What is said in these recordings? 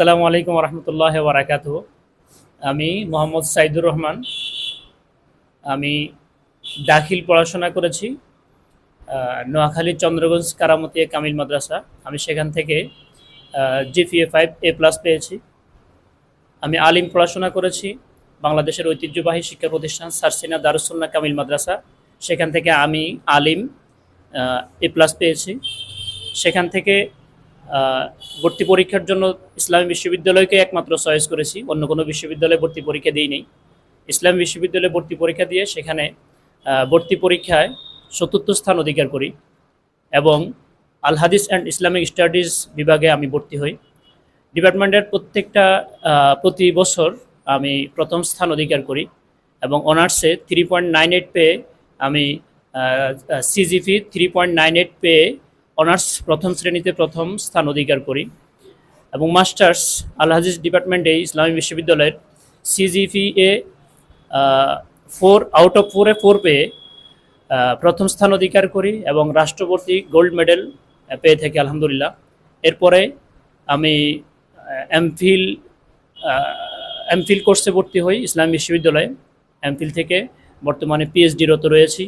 আসসালামু আলাইকুম রহমতুল্লাহ বারাকাত আমি মোহাম্মদ সাইদুর রহমান। আমি দাখিল পড়াশোনা করেছি নোয়াখালী চন্দ্রগঞ্জ কারামতিয়া কামিল মাদ্রাসা। আমি সেখান থেকে জিপিএ ফাইভ এ প্লাস পেয়েছি। আমি আলিম পড়াশোনা করেছি, বাংলাদেশের ঐতিহ্যবাহী শিক্ষা প্রতিষ্ঠান সারসিনা দারুসুল্লাহ কামিল মাদ্রাসা। সেখান থেকে আমি আলিম এ প্লাস পেয়েছি। সেখান থেকে ভর্তি পরীক্ষার জন্য ইসলামী বিশ্ববিদ্যালয়কে একমাত্র চয়েস করেছি। অন্য কোনো বিশ্ববিদ্যালয়ে ভর্তি পরীক্ষা দিই নেই। ইসলামী বিশ্ববিদ্যালয়ে ভর্তি পরীক্ষা দিয়ে সেখানে ভর্তি পরীক্ষায় চতুর্থ স্থান অধিকার করি এবং আল হাদিস অ্যান্ড ইসলামিক স্টাডিজ বিভাগে আমি ভর্তি হই। ডিপার্টমেন্টের প্রত্যেকটা প্রতি বছর আমি প্রথম স্থান অধিকার করি এবং অনার্সে থ্রি পয়েন্ট নাইন এইট পেয়ে আমি CGPA three point nine eight পেয়ে অনার্স প্রথম শ্রেণীতে প্রথম স্থান অধিকার করি এবং মাস্টার্স আল হাদিস ডিপার্টমেন্টে ইসলামী বিশ্ববিদ্যালয়ের CGPA four out of ফোরে ফোর পেয়ে প্রথম স্থান অধিকার করি এবং রাষ্ট্রপতি গোল্ড মেডেল পেয়ে থাকি আলহামদুলিল্লাহ। এরপরে আমি এমফিল এমফিল কোর্সে ভর্তি হই ইসলাম বিশ্ববিদ্যালয়ে। এমফিল থেকে বর্তমানে পিএইচডিরত রয়েছি।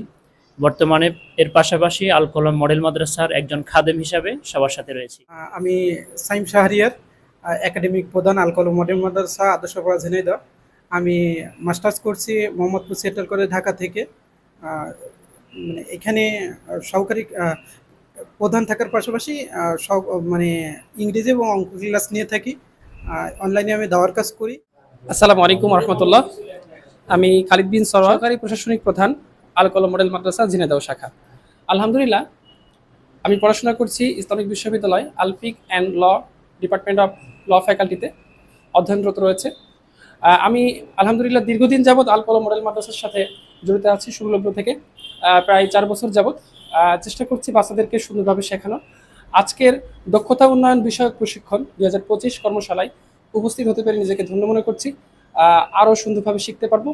বর্তমানে এর পাশাপাশি আল কলম মডেল মাদ্রাসার একজন খাদেম হিসাবে সবার সাথে রয়েছি। আমি সাইম শাহরিয়ার একাডেমিক প্রধান আলকলম মডেল মাদ্রাসা আদর্শপাড়া ঝিনাইদহ। আমি মাস্টার্স করছি মোহাম্মদপুর সেটেল করে ঢাকা থেকে। মানে এখানে সহকারী প্রধান থাকার পাশাপাশি সব মানে ইংরেজি এবং অঙ্ক ক্লাস নিয়ে থাকি। অনলাইনে আমি দাওয়ার কাজ করি। আসসালামু আলাইকুম রহমতুল্লাহ। আমি খালিদ বিন সরকারি প্রশাসনিক প্রধান। আল কলম মডেল মাদ্রাসা, ঝিনাইদহ শাখা। আলহামদুলিল্লাহ, আমি পড়াশোনা করছি ইসলামিক বিশ্ববিদ্যালয়, আলফিক and law department of law ফ্যাকাল্টিতে অধ্যয়নরত রয়েছে। আমি আলহামদুলিল্লাহ দীর্ঘদিন যাবৎ আল কলম মডেল মাদ্রাসার সাথে জড়িত আছি ষোলগ্ন থেকে প্রায় চার বছর যাবৎ। চেষ্টা করছি বাচ্চাদেরকে সুন্দরভাবে শেখানো। আজকের দক্ষতা উন্নয়ন বিষয়ক প্রশিক্ষণ দুই হাজার পঁচিশ কর্মশালায় উপস্থিত হতে পেরে নিজেকে ধন্য মনে করছি। আহ, আরও সুন্দরভাবে শিখতে পারব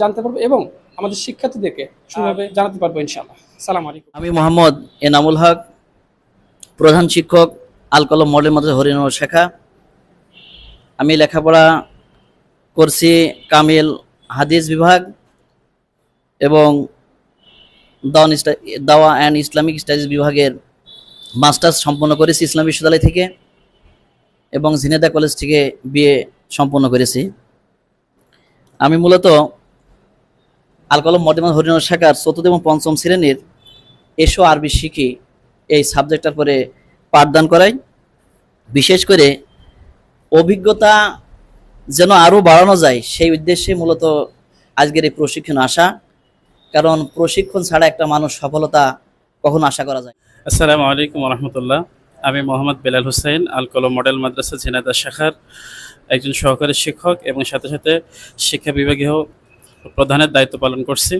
জানতে পারব এবং আমাদের শিক্ষার্থীদেরকে সুন্দরভাবে জানাতে পারব ইনশাআল্লাহ। সালাম আলাইকুম। আমি মোহাম্মদ এনামুল হক প্রধান শিক্ষক আল কলম মডেল মাদ্রাসা হরিনগর শাখা। আমি লেখাপড়া করছি কামিল হাদিস বিভাগ এবং দাওয়ান দাওয়া অ্যান্ড ইসলামিক স্টাডিজ বিভাগের মাস্টার্স সম্পন্ন করেছি ইসলাম বিশ্ববিদ্যালয় থেকে এবং ঝিনেদা কলেজ থেকে বিএ সম্পন্ন করেছি। আমি মূলত আল কলম মডেল মাদ্রাসা শাখার চতুর্থ এবং পঞ্চম শ্রেণির এসো আরবি শিখি এই সাবজেক্টটার পরে পাঠদান করাই। বিশেষ করে অভিজ্ঞতা যেন আরও বাড়ানো যায়, সেই উদ্দেশ্যে মূলত আজকের এই প্রশিক্ষণ আসা। কারণ প্রশিক্ষণ ছাড়া একটা মানুষ সফলতা কখনো আশা করা যায়। আসসালামু আলাইকুম রহমতুল্লাহ। আমি মোহাম্মদ বেলাল হোসেন আল কলম মডেল মাদ্রাসা ঝিনাইদহ শাখার একজন সহকারী শিক্ষক এবং সাথে সাথে শিক্ষা বিভাগীয় প্রধানের দায়িত্ব পালন করছি।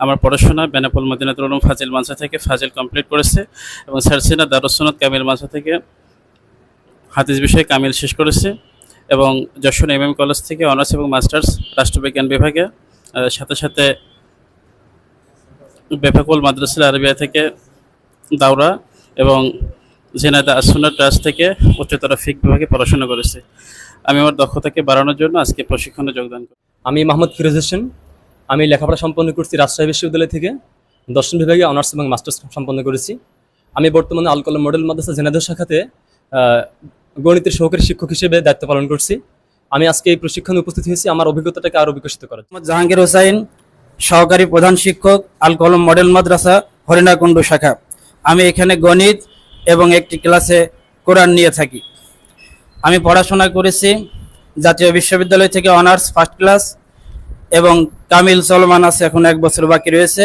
আমার পড়াশোনা বেনাপোল মদিনাতুল উলুম ফাজিল মানসা থেকে ফাজিল কমপ্লিট করেছে এবং সারসিনা দারুসনত কামিল মানসা থেকে হাদিস বিষয়ে কামিল শেষ করেছে এবং যশোর এম এম কলেজ থেকে অনার্স এবং মাস্টার্স রাষ্ট্রবিজ্ঞান বিভাগে সাথে সাথে বেফাকুল মাদ্রাসা আরবিয়া থেকে দাওরা এবং জেনাদা আসুনা ট্রাস্ট থেকে উচ্চতর ফিক বিভাগে পড়াশোনা করেছি। আমি আমার দক্ষতাকে বাড়ানোর জন্য আজকে প্রশিক্ষণে যোগদান করি। আমি মাহমুদ ফিরোজ হোসেন। আমি লেখাপড়া সম্পন্ন করছি রাজশাহী বিশ্ববিদ্যালয় থেকে। দর্শন বিভাগে অনার্স এবং মাস্টার্স সম্পন্ন করেছি। আমি বর্তমানে আলকলম মডেল মাদ্রাসা জেনাদর শাখাতে গণিতের সহকারী শিক্ষক হিসেবে দায়িত্ব পালন করছি। আমি আজকে এই প্রশিক্ষণে উপস্থিত হয়েছি আমার অভিজ্ঞতাটাকে আরও বিকশিত করার। জাহাঙ্গীর হোসাইন সহকারী প্রধান শিক্ষক আল কলম মডেল মাদ্রাসা হরিণাকুণ্ড শাখা। আমি এখানে গণিত এবং একটি ক্লাসে কোরআন নিয়ে থাকি। আমি পড়াশোনা করেছি জাতীয় বিশ্ববিদ্যালয় থেকে অনার্স ফার্স্ট ক্লাস এবং কামিল সলমান আছে এখন এক বছর বাকি রয়েছে।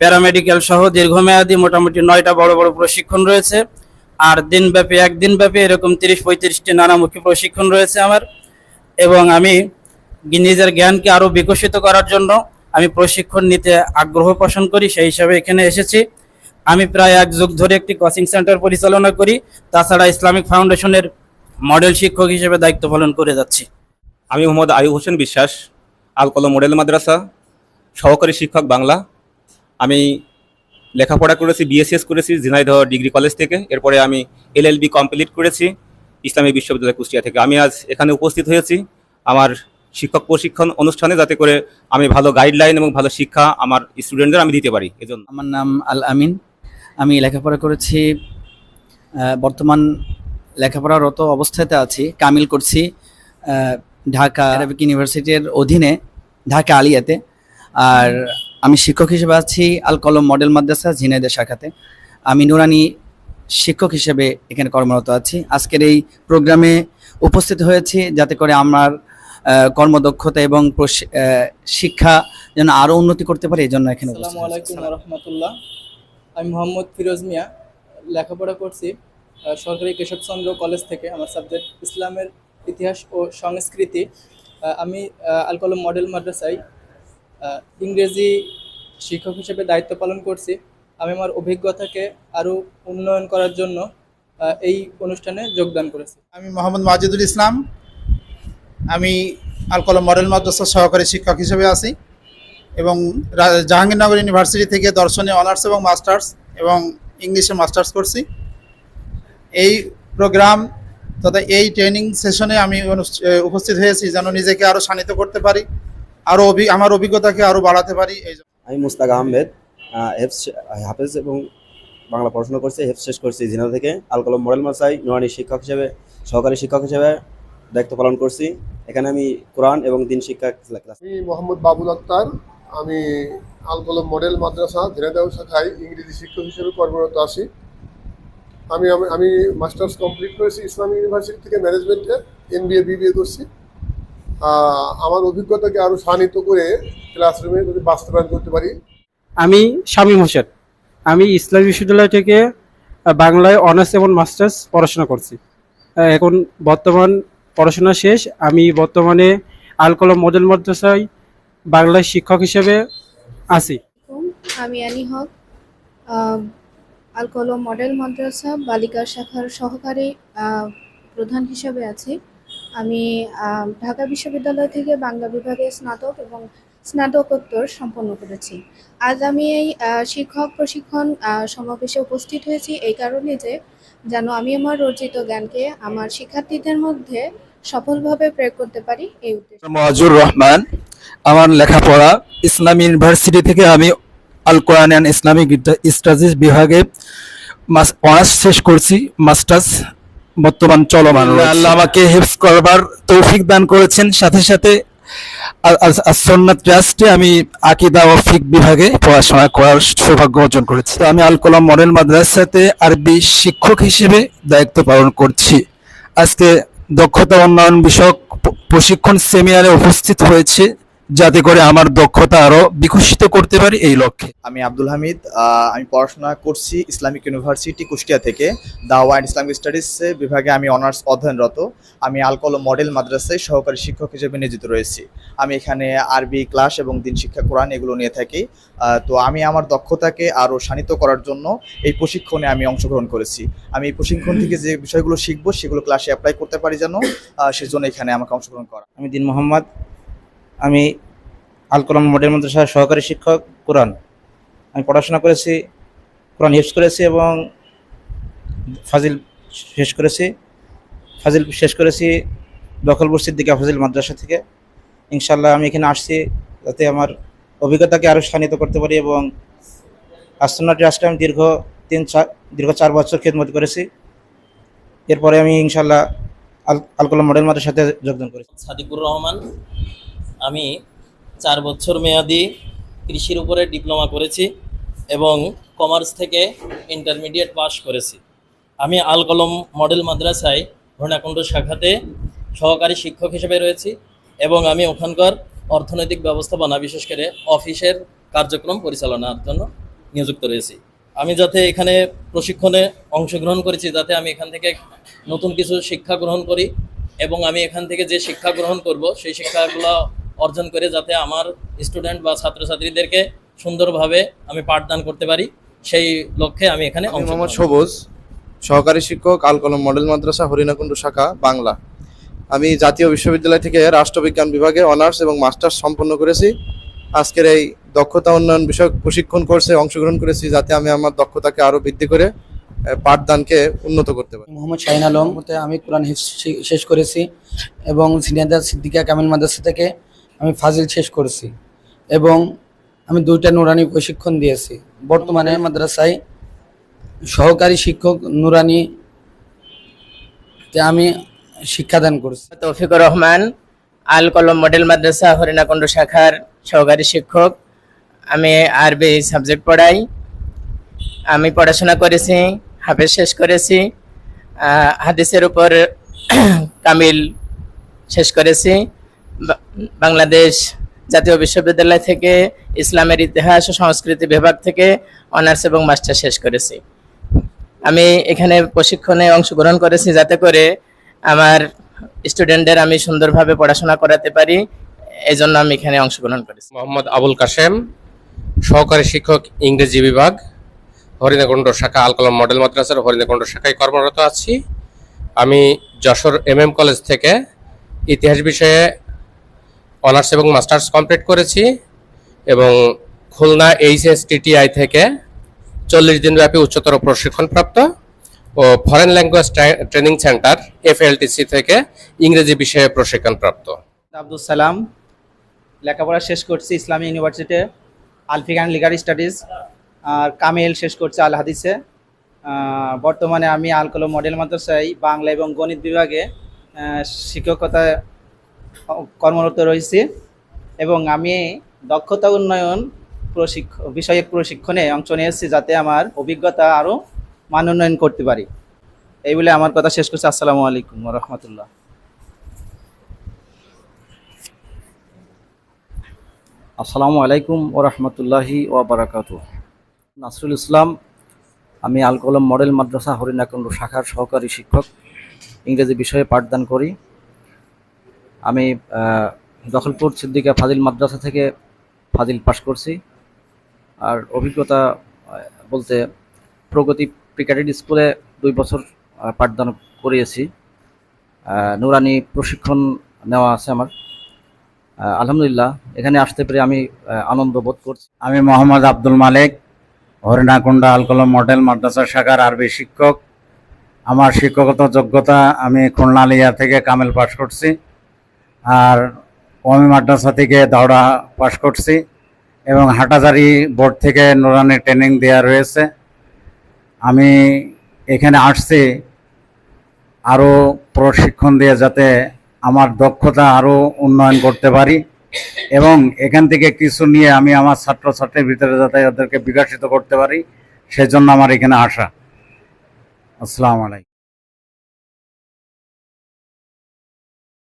প্যারামেডিক্যাল সহ দীর্ঘমেয়াদী মোটামুটি নয়টা বড় বড় প্রশিক্ষণ রয়েছে আর দিনব্যাপী একদিন ব্যাপী এরকম তিরিশ পঁয়ত্রিশটি নানামুখী প্রশিক্ষণ রয়েছে আমার এবং আমি নিজের জ্ঞানকে আরও বিকশিত করার জন্য আমি প্রশিক্ষণ নিতে আগ্রহ পোষণ করি, সেই হিসাবে এখানে এসেছি। আমি প্রায় এক যুগ ধরে একটি কোচিং সেন্টার পরিচালনা করি। তাছাড়া ইসলামিক ফাউন্ডেশনের মডেল শিক্ষক হিসেবে দায়িত্ব পালন করে যাচ্ছি। আমি মোহাম্মদ আয়ুব হোসেন বিশ্বাস আল কলম মডেল মাদ্রাসা সহকারী শিক্ষক বাংলা। আমি লেখাপড়া করেছি বিএসএস করেছি ঝিনাইদহ ডিগ্রি কলেজ থেকে। এরপরে আমি এলএলবি কমপ্লিট করেছি ইসলামী বিশ্ববিদ্যালয় কুষ্টিয়া থেকে। আমি আজ এখানে উপস্থিত হয়েছি। আমার শিক্ষক প্রশিক্ষণ অনুষ্ঠানে যাতে করে আমি ভালো গাইডলাইন এবং ভালো শিক্ষা আমার স্টুডেন্টদের আমি দিতে পারি। এজন্য। আমার নাম আল আমিন। আমি লেখাপড়া করেছি বর্তমান লেখাপড়ারত অবস্থাতে আছি। কামিল করছি ঢাকা আরবিক ইউনিভার্সিটির অধীনে, ঢাকা আলিয়াতে। আর আমি শিক্ষক হিসেবে আছি আল কলম মডেল মাদ্রাসা ঝিনাইদের শাখাতে। আমি নুরানি শিক্ষক হিসেবে এখানে কর্মরত আছি। আজকের এই প্রোগ্রামে উপস্থিত হয়েছি যাতে করে আমার কর্মদক্ষতা এবং শিক্ষা যেন আরও উন্নতি করতে পারে, এই জন্য এখানে উপস্থিত আমি মোহাম্মদ ফিরোজ মিয়া লেখাপড়া করছি সরকারি কেশবচন্দ্র কলেজ থেকে আমার সাবজেক্ট ইসলামের ইতিহাস ও সংস্কৃতি। আমি আহ, আল কলম মডেল মাদ্রাসায় ইংরেজি শিক্ষক হিসেবে দায়িত্ব পালন করছি। আমি আমার অভিজ্ঞতাকে আরও উন্নয়ন করার জন্য এই অনুষ্ঠানে যোগদান করেছি। আমি মোহাম্মদ মাজিদুল ইসলাম। আমি আল কলম মডেল মাদ্রাসা সহকারী শিক্ষক হিসেবে আছি। এবং জাহাঙ্গীরনগর ইউনিভার্সিটি থেকে দর্শনে অনার্স এবং মাস্টার্স এবং ইংলিশে মাস্টার্স করছি এই প্রোগ্রাম তথা এই ট্রেনিং সেশনে আমি উপস্থিত হয়েছি যেন নিজেকে আরও শানিত করতে পারি আরও অভি আমার অভিজ্ঞতাকে আরও বাড়াতে পারি এই জন্য। আমি মুস্তাক আহমেদ আহ, হেফস হাফেজ এবং বাংলা পড়াশোনা করছি হেফ শেষ করছি জিনা থেকে আলকলম মডেল মাসাই নোয়ানি শিক্ষক হিসেবে সহকারী শিক্ষক হিসেবে দায়িত্ব পালন করছি এখানে আমি কোরআন এবং দিন শিক্ষা ক্লাস আমি মোহাম্মদ বাবুল আক্তার আমি আলকলম মডেল মাদ্রাসা ঝিনাইদহ শাখায় ইংরেজি শিক্ষক হিসেবে কর্মরত আছি। আমি, আমি- মাস্টার্স কমপ্লিট করেছি ইসলামী ইউনিভার্সিটি থেকে ম্যানেজমেন্টে, এমবিএ, বিবিএ করছি। আমার অভিজ্ঞতাকে আরও শানিত করে ক্লাসরুমে যদি বাস্তবায়ন করতে পারি। আমি শামীম হোসেন। আমি ইসলামী বিশ্ববিদ্যালয় থেকে বাংলায় অনার্স এবং মাস্টার্স পড়াশোনা করছি। এখন বর্তমান পড়াশোনা শেষ। আমি বর্তমানে আলকলম মডেল মাদ্রাসায় বাংলায় শিক্ষক হিসেবে আছি। আমি আনি হক আহ, আল কলম মডেল মাদ্রাসা বালিকা শাখার সহকারী প্রধান হিসেবে আছি। আমি ঢাকা বিশ্ববিদ্যালয় থেকে বাংলা বিভাগে স্নাতক এবং স্নাতকোত্তর সম্পন্ন করেছি। আজ আমি এই শিক্ষক প্রশিক্ষণ সমাবেশে উপস্থিত হয়েছি এই কারণে যে যেন আমি আমার অর্জিত জ্ঞানকে আমার শিক্ষার্থীদের মধ্যে সফলভাবে প্রয়োগ করতে পারি এই উদ্দেশ্যে। মজুর রহমান। আমার লেখাপড়া ইসলামী ইউনিভার্সিটি থেকে আমি Al Quran and Islamic studies বিভাগে অনার্স শেষ করছি মাস্টার্স বর্তমান চলমান আল্লাহ আমাকে হেফস করবার তৌফিক দান করেছেন। সাথে সাথে সন্ন্যাত ট্রাস্টে আমি আকিদা ও ফিক বিভাগে পড়াশোনা করার সৌভাগ্য অর্জন করেছি। তো আমি আল কলাম মডেল মাদ্রাসাতে আরবি শিক্ষক হিসেবে দায়িত্ব পালন করছি। আজকে দক্ষতা উন্নয়ন বিষয়ক প্রশিক্ষণ সেমিনারে উপস্থিত হয়েছে। যাতে করে আমার দক্ষতা আরও বিকশিত করতে পারি এই লক্ষ্যে। আমি আব্দুল হামিদ আমি পড়াশোনা করছি ইসলামিক ইউনিভার্সিটি কুষ্টিয়া থেকে। দাওয়া অ্যান্ড ইসলামিক স্টাডিজ বিভাগে আমি অনার্স অধ্যয়নরত। আমি আলকলো মডেল মাদ্রাসায় সহকারী শিক্ষক হিসেবে নিয়োজিত রয়েছি। আমি এখানে আরবি ক্লাস এবং দিন শিক্ষা কোরআন এগুলো নিয়ে থাকি। তো আমি আমার দক্ষতাকে আরও শানিত করার জন্য এই প্রশিক্ষণে আমি অংশগ্রহণ করেছি। আমি এই প্রশিক্ষণ থেকে যে বিষয়গুলো শিখব সেগুলো ক্লাসে অ্যাপ্লাই করতে পারি যেন সেজন্য এখানে আমাকে অংশগ্রহণ করা। আমি দিন মোহাম্মদ। আমি আল কলাম মডেল মাদ্রাসার সহকারী শিক্ষক কোরআন। আমি পড়াশোনা করেছি, কোরআন হিফজ করেছি এবং ফাজিল শেষ করেছি। ফাজিল শেষ করেছি দখলপুর সিদ্দিকা ফাজিল মাদ্রাসা থেকে। ইনশাল্লাহ আমি এখানে আসছি যাতে আমার অভিজ্ঞতাকে আরও স্থানিত করতে পারি এবং আস্তনা ট্রাস্টে আমি দীর্ঘ তিন চার দীর্ঘ চার বছর খেদমত করেছি। এরপরে আমি ইনশাল্লাহ আল আলকলাম মডেল মাদ্রাসার সাথে যোগদান করেছি। সাদিকুর রহমান, আমি চার বছর মেয়াদি কৃষির উপরে ডিপ্লোমা করেছি এবং কমার্স থেকে ইন্টারমিডিয়েট পাস করেছি। আমি আল কলম মডেল মাদ্রাসায় ঘটনাকুণ্ড শাখাতে সহকারী শিক্ষক হিসেবে রয়েছি এবং আমি ওখানকার অর্থনৈতিক ব্যবস্থাপনা, বিশেষ করে অফিসের কার্যক্রম পরিচালনার জন্য নিযুক্ত রয়েছি। আমি যাতে এখানে প্রশিক্ষণে অংশগ্রহণ করেছি, যাতে আমি এখান থেকে নতুন কিছু শিক্ষা গ্রহণ করি এবং আমি এখান থেকে যে শিক্ষা গ্রহণ করব, সেই শিক্ষাগুলো অর্জন করে যাতে আমার স্টুডেন্ট বা ছাত্রছাত্রীদেরকে সুন্দরভাবে আমি পাঠদান করতে পারি সেই লক্ষ্যে আমি এখানে মোহাম্মদ সবুজ সহকারী শিক্ষক আলকলম মডেল মাদ্রাসা হরিণাকুণ্ড শাখা বাংলা। আমি জাতীয় বিশ্ববিদ্যালয় থেকে রাষ্ট্রবিজ্ঞান বিভাগে অনার্স এবং মাস্টার্স সম্পন্ন করেছি। আজকের এই দক্ষতা উন্নয়ন বিষয়ক প্রশিক্ষণ কোর্সে অংশগ্রহণ করেছি যাতে আমি আমার দক্ষতাকে আরও বৃদ্ধি করে পাঠদানকে উন্নত করতে পারি। মোহাম্মদ শাহিন আলম আমি কোরআন শেষ করেছি এবং সিনিয়রদা সিদ্দিকা কামিল মাদ্রাসা থেকে আমি ফাজিল শেষ করেছি এবং আমি দুইটা নুরানি প্রশিক্ষণ দিয়েছি। বর্তমানে মাদ্রাসায় সহকারী শিক্ষক নুরানি আমি শিক্ষাদান করছি। তৌফিকুর রহমান, আল কলম মডেল মাদ্রাসা, হরিণাকুণ্ড শাখার সহকারী শিক্ষক। আমি আরবি সাবজেক্ট পড়াই। আমি পড়াশোনা করেছি, হাফেজ শেষ করেছি। হাদিসের উপর কামিল শেষ করেছি। বাংলাদেশ জাতীয় বিশ্ববিদ্যালয় থেকে ইসলামের ইতিহাস ও সংস্কৃতি বিভাগ থেকে অনার্স এবং মাস্টার শেষ করেছি। আমি এখানে প্রশিক্ষণে অংশগ্রহণ করেছি যাতে করে আমার স্টুডেন্টদের আমি সুন্দরভাবে পড়াশোনা করাতে পারি এই জন্য আমি এখানে অংশগ্রহণ করেছি। মোহাম্মদ আবুল কাশেম, সহকারী শিক্ষক, ইংরেজি বিভাগ, হরিণাকুণ্ড শাখা আলকলম মডেল মাদ্রাসার হরিণাকুণ্ড শাখায় কর্মরত আছি। আমি যশোর এম এম কলেজ থেকে ইতিহাস বিষয়ে অনার্স এবং মাস্টার্স কমপ্লিট করেছি এবং খুলনা এইচএস টিটিআই থেকে চল্লিশ দিনব্যাপী উচ্চতর প্রশিক্ষণপ্রাপ্ত ও foreign language training center FLTC থেকে ইংরেজি বিষয়ে প্রশিক্ষণপ্রাপ্ত। আব্দুল সালাম। লেখাপড়া শেষ করছি ইসলামী ইউনিভার্সিটি আলফিকান লিগাল স্টাডিজ। আর কামেল শেষ করছে আল হাদিসে। বর্তমানে আমি আলকলো মডেল মাদ্রাসায় বাংলা এবং গণিত বিভাগে আহ, শিক্ষকতায় কর্মরত রয়েছি এবং আমি দক্ষতা উন্নয়ন প্রশিক্ষ বিষয়ক প্রশিক্ষণে অংশ নিয়েছি যাতে আমার অভিজ্ঞতা আরও মান উন্নয়ন করতে পারি। এই বলে আমার কথা শেষ করছি। আসসালামু আলাইকুম রহমতুল্লাহ। আসসালামু আলাইকুম ও রহমতুল্লাহি ও বারাকাতু নাসরুল ইসলাম, আমি আল কলম মডেল মাদ্রাসা হরিণাকুণ্ড শাখার সহকারী শিক্ষক। ইংরেজি বিষয়ে পাঠদান করি। আমি দখলপুর সিদ্দিকা ফাজিল মাদ্রাসা থেকে ফাজিল পাশ করছি। আর অভিজ্ঞতা বলতে প্রগতি প্রিক্যাডেট স্কুলে দুই বছর পাঠদান করিয়েছি। নুরানি প্রশিক্ষণ নেওয়া আছে আমার। আলহামদুলিল্লাহ, এখানে আসতে পেরে আমি আনন্দ বোধ করছি। আমি মোহাম্মদ আব্দুল মালিক, হরিণাকুণ্ডা আলকলম মডেল মাদ্রাসা শাখার আরবি শিক্ষক। আমার শিক্ষকতা যোগ্যতা আমি খুলনা আলিয়া থেকে কামেল পাশ করছি। আর ওমি মাদ্রাসা থেকে দাওড়া পাশ করছি এবং হাটাজারি বোর্ড থেকে নুরানি ট্রেনিং দেওয়া রয়েছে। আমি এখানে আসছি আরও প্রশিক্ষণ দিয়ে যাতে আমার দক্ষতা আরও উন্নয়ন করতে পারি এবং এখান থেকে কিছু নিয়ে আমি আমার ছাত্রছাত্রীর ভিতরে যাতে ওদেরকে বিকশিত করতে পারি, সেজন্য আমার এখানে আসা। আসসালামু আলাইকুম।